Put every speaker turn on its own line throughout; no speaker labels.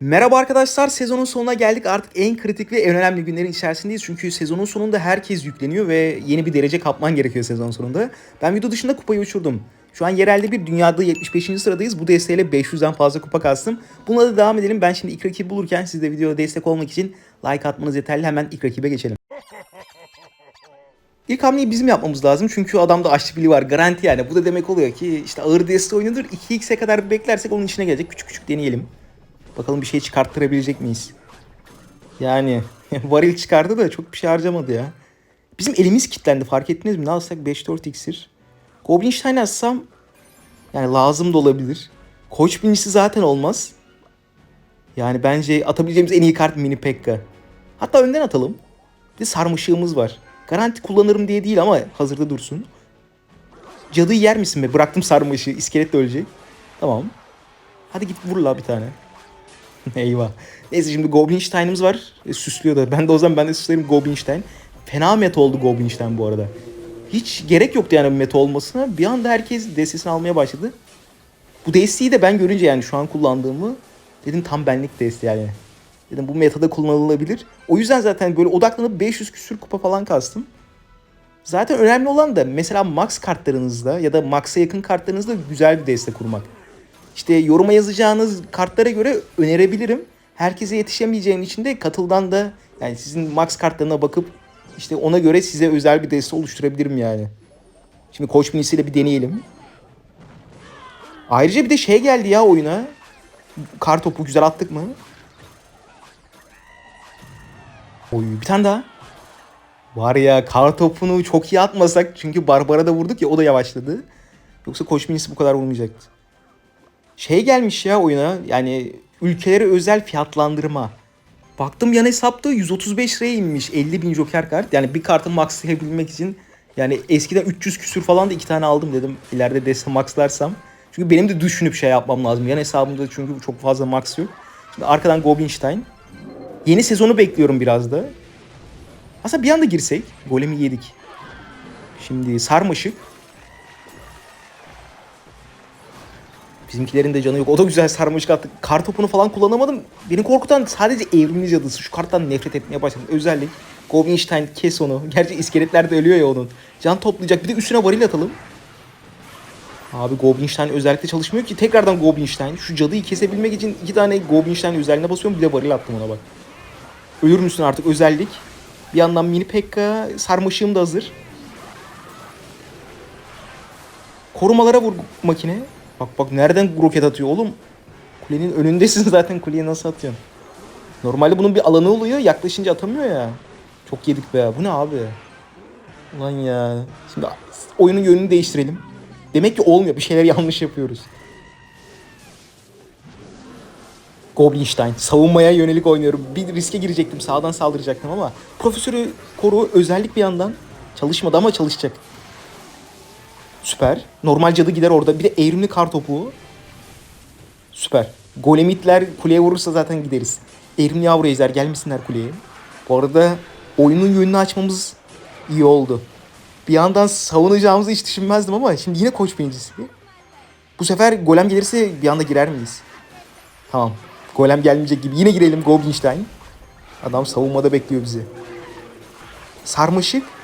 Merhaba arkadaşlar, sezonun sonuna geldik. Artık en kritik ve en önemli günlerin içerisindeyiz. Çünkü sezonun sonunda herkes yükleniyor ve yeni bir derece kapman gerekiyor sezon sonunda. Ben video dışında kupayı uçurdum. Şu an yerelde bir dünyada 75. sıradayız. Bu desteğiyle 500'den fazla kupa kastım. Bununla da devam edelim. Ben şimdi ilk rakibi bulurken siz de videoya destek olmak için like atmanız yeterli. Hemen ilk rakibe geçelim. İlk hamleyi bizim yapmamız lazım çünkü adamda aşçı bili var garanti yani. Bu da demek oluyor ki işte ağır deste oyunudur 2x'e kadar beklersek onun içine gelecek. Küçük küçük deneyelim. Bakalım bir şey çıkarttırabilecek miyiz? Yani varil çıkardı da çok bir şey harcamadı ya. Bizim elimiz kilitlendi fark ettiniz mi? Ne alsak 5-4 iksir. Goblinstein atsam yani lazım da olabilir. Koç birincisi zaten olmaz. Yani bence atabileceğimiz en iyi kart Mini Pekka. Hatta önden atalım. Bir de sarmışığımız var. Garanti kullanırım diye değil ama hazırda dursun. Cadıyı yer misin be? Bıraktım sarmışığı. İskelet de ölecek. Tamam. Hadi git vur bir tane. Eyvah. Neyse şimdi Goblinstein'imiz var. E, süslüyor da. Ben de o zaman ben de süslerim Goblinstein. Fena meta oldu Goblinstein bu arada. Hiç gerek yoktu yani meta olmasına. Bir anda herkes destesini almaya başladı. Bu desteği de ben görünce yani şu an kullandığımı dedim tam benlik deste yani. Dedim bu metada kullanılabilir. O yüzden zaten böyle odaklanıp 500 küsür kupa falan kastım. Zaten önemli olan da mesela max kartlarınızda ya da max'a yakın kartlarınızda güzel bir deste kurmak. İşte yoruma yazacağınız kartlara göre önerebilirim. Herkese yetişemeyeceğim için de katıldan da yani sizin max kartlarına bakıp işte ona göre size özel bir deste oluşturabilirim yani. Şimdi Koç Minisi'yle bir deneyelim. Ayrıca bir de şey geldi ya oyuna. Kar topu güzel attık mı? Oy bir tane daha. Var ya kar topunu çok iyi atmasak çünkü Barbara da vurduk ya o da yavaşladı. Yoksa Koç bu kadar vurmayacaktı. Şey gelmiş ya oyuna yani ülkelere özel fiyatlandırma. Baktım yan hesapta 135 liraya inmiş 50 bin joker kart. Yani bir kartı maxlayabilmek için yani eskiden 300 küsür falan da iki tane aldım dedim. İleride deste maxlarsam. Çünkü benim de düşünüp şey yapmam lazım. Yan hesabımda çünkü çok fazla max yok. Şimdi arkadan Goblinstein. Yeni sezonu bekliyorum biraz da. Aslında bir anda girsek. Golemi yedik. Şimdi sarmaşık. Bizimkilerin de canı yok. O da güzel sarmaşık attı. Kar topunu falan kullanamadım. Beni korkutan sadece evrimli cadısı. Şu karttan nefret etmeye başladım. Özellik. Goblinstein kes onu. Gerçi iskeletler de ölüyor ya onun. Can toplayacak. Bir de üstüne varil atalım. Abi Goblinstein özellikle çalışmıyor ki. Tekrardan Goblinstein. Şu cadıyı kesebilmek için iki tane Goblinstein özelliğine basıyorum. Bir de varil attım ona bak. Ölür müsün artık özellik. Bir yandan mini Pekka. Sarmaşığım da hazır. Korumalara vur makine. Bak bak nereden roket atıyor oğlum. Kulenin önündesin zaten kuleye nasıl atıyorsun? Normalde bunun bir alanı oluyor yaklaşınca atamıyor ya. Çok yedik be bu ne abi? Ulan ya. Şimdi oyunun yönünü değiştirelim. Demek ki olmuyor bir şeyler yanlış yapıyoruz. Goblinstein. Savunmaya yönelik oynuyorum. Bir riske girecektim. Sağdan saldıracaktım ama profesörü koru özellik bir yandan çalışmadı ama çalışacak. Süper. Normal cadı gider orada. Bir de evrimli kar topu. Süper. Golemitler kuleye vurursa zaten gideriz. Evrimli yavru ejder gelmesinler kuleye. Bu arada oyunun yönünü açmamız iyi oldu. Bir yandan savunacağımızı hiç düşünmezdim ama şimdi yine koç birincisi. Bu sefer golem gelirse bir anda girer miyiz? Tamam. Golem gelmeyecek gibi. Yine girelim Goblinstein. Adam savunmada bekliyor bizi. Sarmaşık.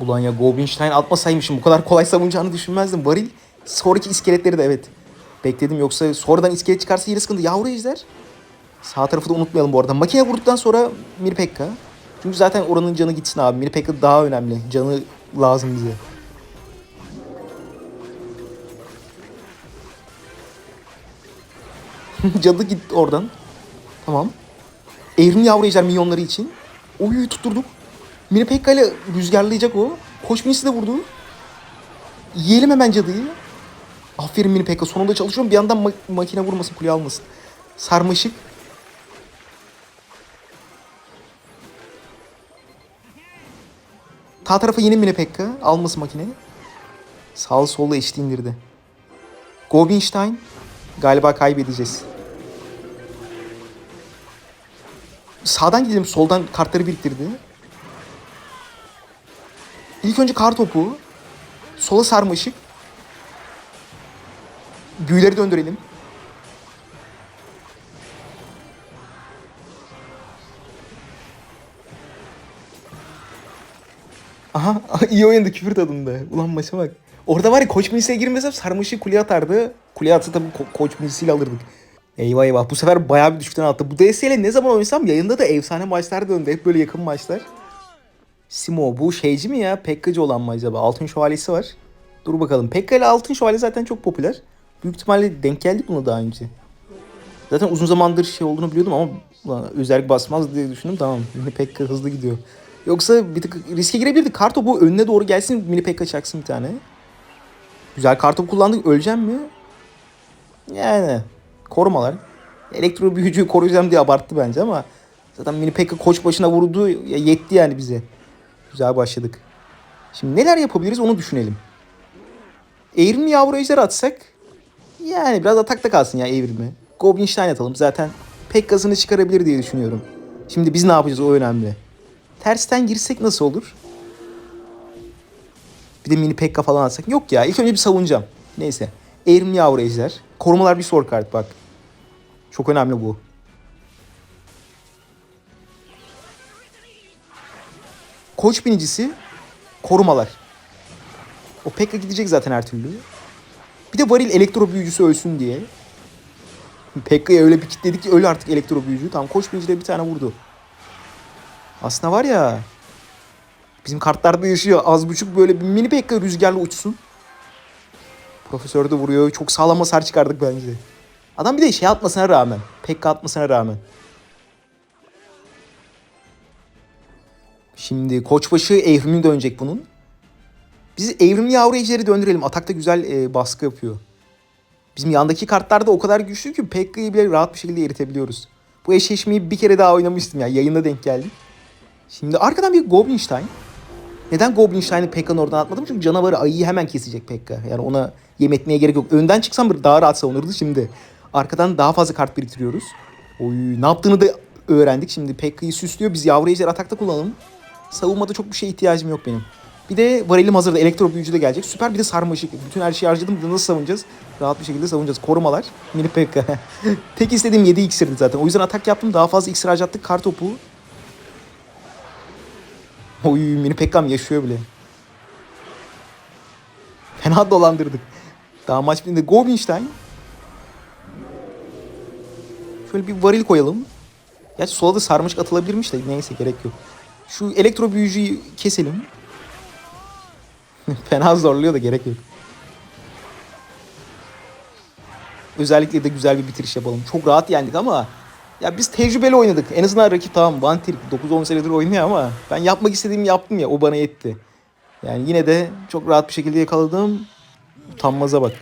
Ulan ya Goblinstein atmasaymışım bu kadar kolay savunacağını düşünmezdim. Varil sonraki iskeletleri de evet. Bekledim yoksa sonradan iskelet çıkarsa yine sıkıntı. Yavru ejder. Sağ tarafı da unutmayalım bu arada. Makine vurduktan sonra Mir Pekka. Çünkü zaten oranın canı gitsin abi. Mir Pekka daha önemli. Canı lazım bize. Cadı git oradan. Tamam. Evrimli yavru ejder milyonları için. Oyu tutturduk. Mini Pekka ile rüzgarlayacak o. Koç Minisi de vurdu. Yiyelim hemen cadıyı. Aferin Mini Pekka. Sonunda çalışıyorum. Bir yandan ma- makine vurmasın, kule almasın. Sarmaşık. Ta tarafa yeni Mini Pekka. Almasın makine. Sağ solda eşit indirdi. Goblinstein. Galiba kaybedeceğiz. Sağdan gidelim. Soldan kartları biriktirdi. İlk önce kar topu. Sola sarma ışık. Büyüleri döndürelim. Aha iyi oyundu küfür tadında. Ulan maça bak. Orada var ya koç meclisine girmesem sarmaşı kuleye atardı. Kuleye atsa tabii ko- koç meclisiyle alırdık. Eyvah eyvah bu sefer bayağı bir düşükten attı. Bu DS'yle ne zaman oynasam yayında da efsane maçlar döndü. Hep böyle yakın maçlar. Simo bu şeyci mi ya? Pekkacı olan mı acaba? Altın şövalyesi var. Dur bakalım. Pekka altın şövalye zaten çok popüler. Büyük ihtimalle denk geldik buna daha önce. Zaten uzun zamandır şey olduğunu biliyordum ama ulan özellik basmaz diye düşündüm. Tamam mini Pekka hızlı gidiyor. Yoksa bir tık riske girebilirdik. Kartopu önüne doğru gelsin mini Pekka çaksın bir tane. Güzel kartopu kullandık. Öleceğim mi? Yani korumalar. Elektro büyücüyü koruyacağım diye abarttı bence ama zaten mini Pekka koç başına vurdu ya yetti yani bize. Güzel başladık. Şimdi neler yapabiliriz onu düşünelim. Evrimli yavru ejder atsak yani biraz atakta kalsın ya evrimi. Goblin Stein atalım. Zaten pek gazını çıkarabilir diye düşünüyorum. Şimdi biz ne yapacağız o önemli. Tersten girsek nasıl olur? Bir de mini pekka falan atsak. Yok ya ilk önce bir savunacağım. Neyse. Evrimli yavru ejder. Korumalar bir soru kart bak. Çok önemli bu. Koç binicisi korumalar. O Pekka gidecek zaten her türlü. Bir de varil elektro büyücüsü ölsün diye. Pekka'yı öyle bir kitledik ki öl artık elektro büyücü. Tam koç büyücü de bir tane vurdu. Aslında var ya. Bizim kartlarda yaşıyor. Az buçuk böyle bir mini Pekka rüzgarla uçsun. Profesör de vuruyor. Çok sağlam hasar çıkardık bence. Adam bir de şey atmasına rağmen. Pekka atmasına rağmen. Şimdi koçbaşı evrimi dönecek bunun. Biz evrimli yavru ejderi döndürelim. Atakta güzel e, baskı yapıyor. Bizim yandaki kartlar da o kadar güçlü ki Pekka'yı bile rahat bir şekilde eritebiliyoruz. Bu eşleşmeyi bir kere daha oynamıştım ya. Yayında denk geldik. Şimdi arkadan bir Goblinstein. Neden Goblinstein'i Pekka'nın oradan atmadım? Çünkü canavarı ayıyı hemen kesecek Pekka. Yani ona yem etmeye gerek yok. Önden çıksam daha rahat savunurdu şimdi. Arkadan daha fazla kart biriktiriyoruz. Oy, ne yaptığını da öğrendik. Şimdi Pekka'yı süslüyor. Biz yavru ejder atakta kullanalım. Savunmada çok bir şeye ihtiyacım yok benim. Bir de varelim hazırda. Elektro büyücü de gelecek. Süper bir de sarmaşık. Bütün her şeyi harcadım. Nasıl savunacağız? Rahat bir şekilde savunacağız. Korumalar. Mini Pekka. Tek istediğim 7 iksirdi zaten. O yüzden atak yaptım. Daha fazla iksir harcattık. Kar topu. Oy mini Pekka'm yaşıyor bile. Fena dolandırdık. Daha maç bittiğinde Goblinstein. Şöyle bir varil koyalım. Gerçi sola da sarmaşık atılabilirmiş de neyse gerek yok. Şu elektro büyücüyü keselim. Fena zorluyor da gerek yok. Özellikle de güzel bir bitiriş yapalım. Çok rahat yendik ama ya biz tecrübeli oynadık. En azından rakip tamam Tier 9-10 senedir oynuyor ama ben yapmak istediğimi yaptım ya o bana yetti. Yani yine de çok rahat bir şekilde yakaladım. Utanmaza bak.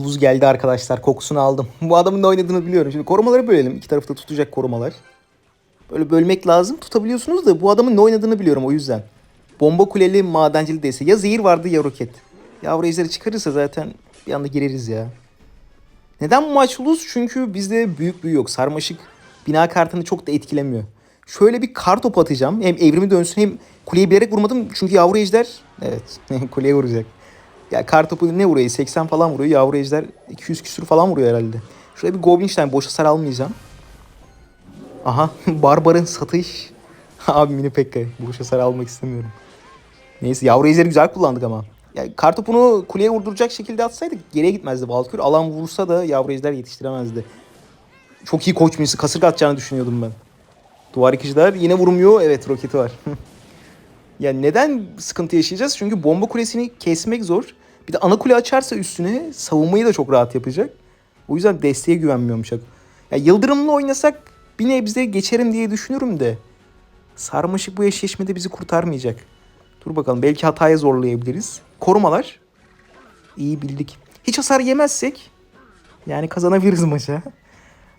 Luz geldi arkadaşlar. Kokusunu aldım. Bu adamın ne oynadığını biliyorum. Şimdi korumaları bölelim. İki tarafta tutacak korumalar. Böyle bölmek lazım. Tutabiliyorsunuz da bu adamın ne oynadığını biliyorum o yüzden. Bomba kuleli madencili değilse. Ya zehir vardı ya roket. Yavru ejderi çıkarırsa zaten bir anda gireriz ya. Neden bu maç lose? Çünkü bizde büyük büyü yok. Sarmaşık bina kartını çok da etkilemiyor. Şöyle bir kar topu atacağım. Hem evrimi dönsün hem kuleyi bilerek vurmadım. Çünkü yavru ejder evet kuleye vuracak. Ya kar topu ne vuruyor? 80 falan vuruyor. Yavru ejder 200 küsür falan vuruyor herhalde. Şuraya bir Goblinstein boş hasar almayacağım. Aha Barbar'ın satış. Abi mini Pekka. Boş hasar almak istemiyorum. Neyse yavru ejderi güzel kullandık ama. Yani kartopunu kuleye vurduracak şekilde atsaydık geriye gitmezdi Valkür. Alan vursa da yavru ejder yetiştiremezdi. Çok iyi koç minisi kasırga atacağını düşünüyordum ben. Duvar yıkıcılar yine vurmuyor. Evet roketi var. yani neden sıkıntı yaşayacağız? Çünkü bomba kulesini kesmek zor. Bir de ana kule açarsa üstüne savunmayı da çok rahat yapacak. O yüzden desteğe güvenmiyorum çok. Ya Yıldırım'la oynasak bir nebze geçerim diye düşünüyorum de. Sarmaşık bu eşleşmede bizi kurtarmayacak. Dur bakalım belki hataya zorlayabiliriz. Korumalar. İyi bildik. Hiç hasar yemezsek yani kazanabiliriz maçı.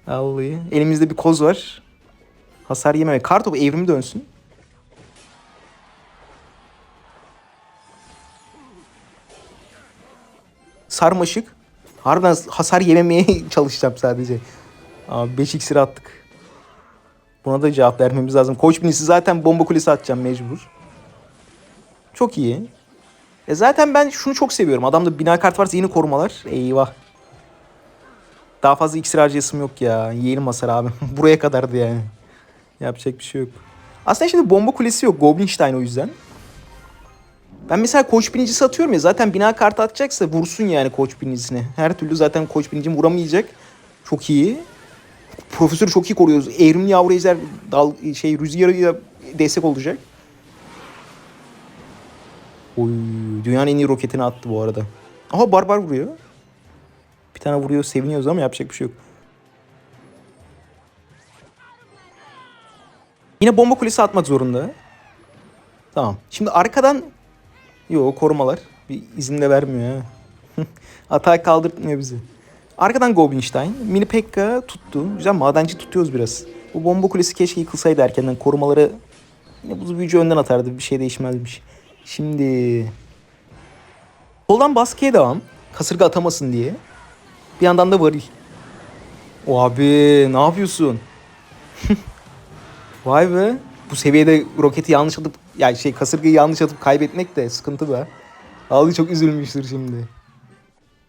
Vallahi. Elimizde bir koz var. Hasar yememe. Kartopu evrimi dönsün. Sarmaşık. Harbiden hasar yememeye çalışacağım sadece. Abi 5 iksir attık. Buna da cevap vermemiz lazım. Koç binisi zaten bomba kulesi atacağım mecbur. Çok iyi. E zaten ben şunu çok seviyorum. Adamda bina kart varsa yeni korumalar. Eyvah. Daha fazla iksir harcayasım yok ya. Yiyelim hasar abi. Buraya kadardı yani. Yapacak bir şey yok. Aslında şimdi bomba kulesi yok. Goblinstein o yüzden. Ben mesela koç binicisi atıyorum ya zaten bina kartı atacaksa vursun yani koç binicisine. Her türlü zaten koç binicim vuramayacak. Çok iyi. Profesörü çok iyi koruyoruz. Evrimli yavru ejder dal, şey rüzgarıyla destek olacak. Oy, dünyanın en iyi roketini attı bu arada. Aha barbar vuruyor. Bir tane vuruyor seviniyoruz ama yapacak bir şey yok. Yine bomba kulesi atmak zorunda. Tamam. Şimdi arkadan Yo korumalar. Bir izin de vermiyor ha. Atağı kaldırtmıyor bizi. Arkadan Goblinstein. Mini Pekka tuttu. Güzel madenci tutuyoruz biraz. Bu bomba kulesi keşke yıkılsaydı erkenden. Korumaları yine buz büyücü önden atardı. Bir şey değişmezmiş. Şimdi soldan baskıya devam. Kasırga atamasın diye. Bir yandan da varil. O abi ne yapıyorsun? Vay be. Bu seviyede roketi yanlış atıp yani şey kasırgayı yanlış atıp kaybetmek de sıkıntı be. Vallahi çok üzülmüştür şimdi.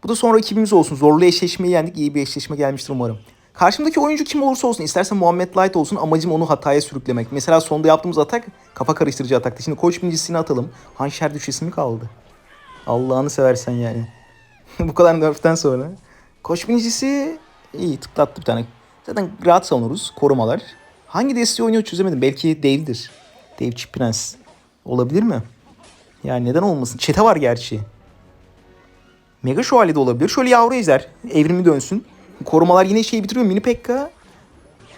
Bu da son rakibimiz olsun. Zorlu eşleşmeyi yendik. İyi bir eşleşme gelmiştir umarım. Karşımdaki oyuncu kim olursa olsun, isterse Muhammed Light olsun amacım onu hataya sürüklemek. Mesela sonda yaptığımız atak kafa karıştırıcı ataktı. Şimdi koç bincisini atalım. Hanşer düşesi mi kaldı? Allah'ını seversen yani. Bu kadar nerften sonra. Koç binicisi iyi tıklattı bir tane. Zaten rahat savunuruz. Korumalar. Hangi desteği oynuyor çözemedim. Belki Dave'dir. Dave Prens. Olabilir mi? Yani neden olmasın? Çete var gerçi. Mega Şövalye de olabilir. Şöyle yavru ejder. Evrimi dönsün. Korumalar yine şeyi bitiriyor. Mini Pekka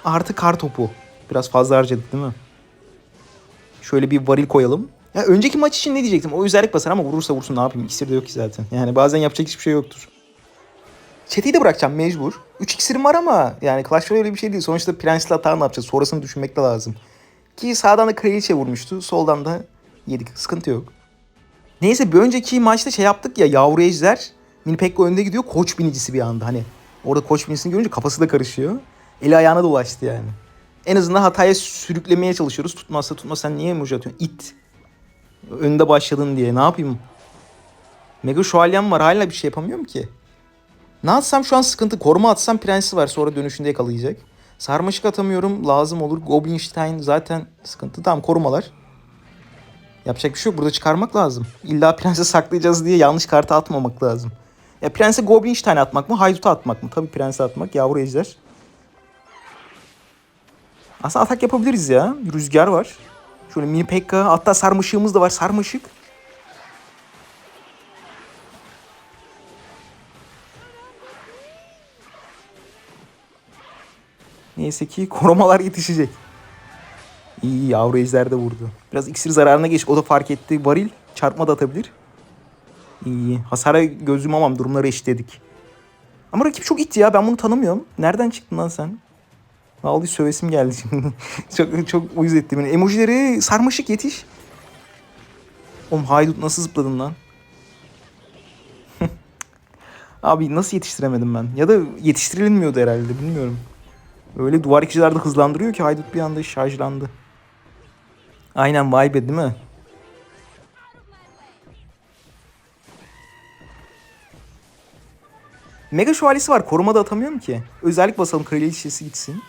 artı kar topu. Biraz fazla harcadık değil mi? Şöyle bir varil koyalım. Ya önceki maç için ne diyecektim? O özellik basar ama vurursa vursun ne yapayım? İksir de yok ki zaten. Yani bazen yapacak hiçbir şey yoktur. Chat'i de bırakacağım mecbur. 3 iksirim var ama yani Clash Royale öyle bir şey değil. Sonuçta Prens'le hata ne yapacağız? Sonrasını düşünmek de lazım. Ki sağdan da Kraliçe vurmuştu. Soldan da yedik. Sıkıntı yok. Neyse bir önceki maçta şey yaptık ya yavru ejder. Mini Pekka önde gidiyor. Koç binicisi bir anda hani. Orada koç binicisini görünce kafası da karışıyor. Eli ayağına dolaştı yani. En azından hataya sürüklemeye çalışıyoruz. Tutmazsa tutmaz sen niye emoji atıyorsun? İt. Önde başladın diye. Ne yapayım? Mega şövalyem var. Hala bir şey yapamıyorum ki. Ne atsam şu an sıkıntı. Koruma atsam prensi var. Sonra dönüşünde yakalayacak. Sarmaşık atamıyorum. Lazım olur. Goblinstein zaten sıkıntı. Tamam korumalar. Yapacak bir şey yok. Burada çıkarmak lazım. İlla prense saklayacağız diye yanlış kartı atmamak lazım. Ya prense Goblinstein atmak mı? Haydut'a atmak mı? Tabii prense atmak. Yavru ejder. Aslında atak yapabiliriz ya. Rüzgar var. Şöyle mini Pekka. Hatta sarmaşığımız da var. Sarmaşık. Neyse ki korumalar yetişecek. İyi yavru ejder de vurdu. Biraz iksir zararına geç. O da fark etti. Varil çarpma da atabilir. İyi. Hasara göz yumamam. Durumları eşitledik. Ama rakip çok itti ya. Ben bunu tanımıyorum. Nereden çıktın lan sen? Vallahi sövesim geldi şimdi. çok çok uyuz etti beni. Emojileri sarmaşık yetiş. Oğlum haydut nasıl zıpladın lan? Abi nasıl yetiştiremedim ben? Ya da yetiştirilmiyordu herhalde bilmiyorum. Öyle duvar ikicilerde hızlandırıyor ki haydut bir anda şarjlandı. Aynen vay be değil mi? Mega şövalyesi var. Korumada atamıyorum ki. Özellik basalım kraliçesi gitsin.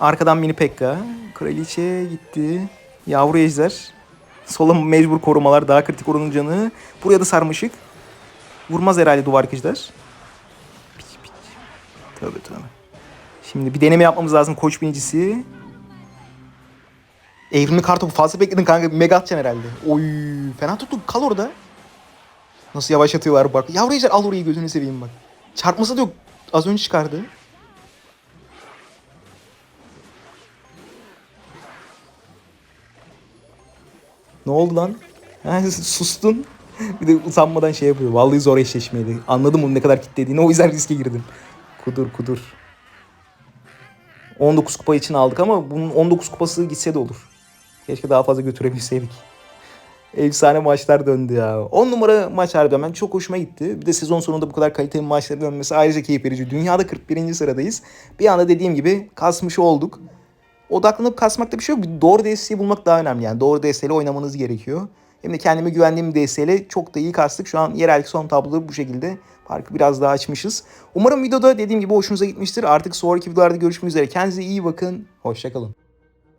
Arkadan mini Pekka. Kraliçe gitti. Yavru ejder. Sola mecbur korumalar. Daha kritik oranın canı. Buraya da sarmışık. Vurmaz herhalde duvar. Piç piç. Tövbe tövbe. Şimdi bir deneme yapmamız lazım koç binicisi. Evrimli kartopu fazla bekledin kanka. Mega atacaksın herhalde. Oy fena tuttu. Kal orada. Nasıl yavaşlatıyorlar bak. Yavru ejder al orayı gözünü seveyim bak. Çarpması da yok. Az önce çıkardı. Ne oldu lan? Ha, sustun. bir de utanmadan şey yapıyor. Vallahi zor eşleşmeydi. Anladım onu ne kadar kitlediğini. O yüzden riske girdim. Kudur kudur. 19 kupa için aldık ama bunun 19 kupası gitse de olur. Keşke daha fazla götürebilseydik. Efsane maçlar döndü ya. 10 numara maç harbiden ben çok hoşuma gitti. Bir de sezon sonunda bu kadar kaliteli maçların dönmesi ayrıca keyif verici. Dünyada 41. sıradayız. Bir anda dediğim gibi kasmış olduk. Odaklanıp kasmakta bir şey yok. Doğru desteği bulmak daha önemli yani. Doğru desteğiyle oynamanız gerekiyor. Hem de kendime güvendiğim desteğiyle çok da iyi kastık. Şu an yerel son tabloda bu şekilde. Farkı biraz daha açmışız. Umarım videoda dediğim gibi hoşunuza gitmiştir. Artık sonraki videolarda görüşmek üzere. Kendinize iyi bakın. Hoşçakalın.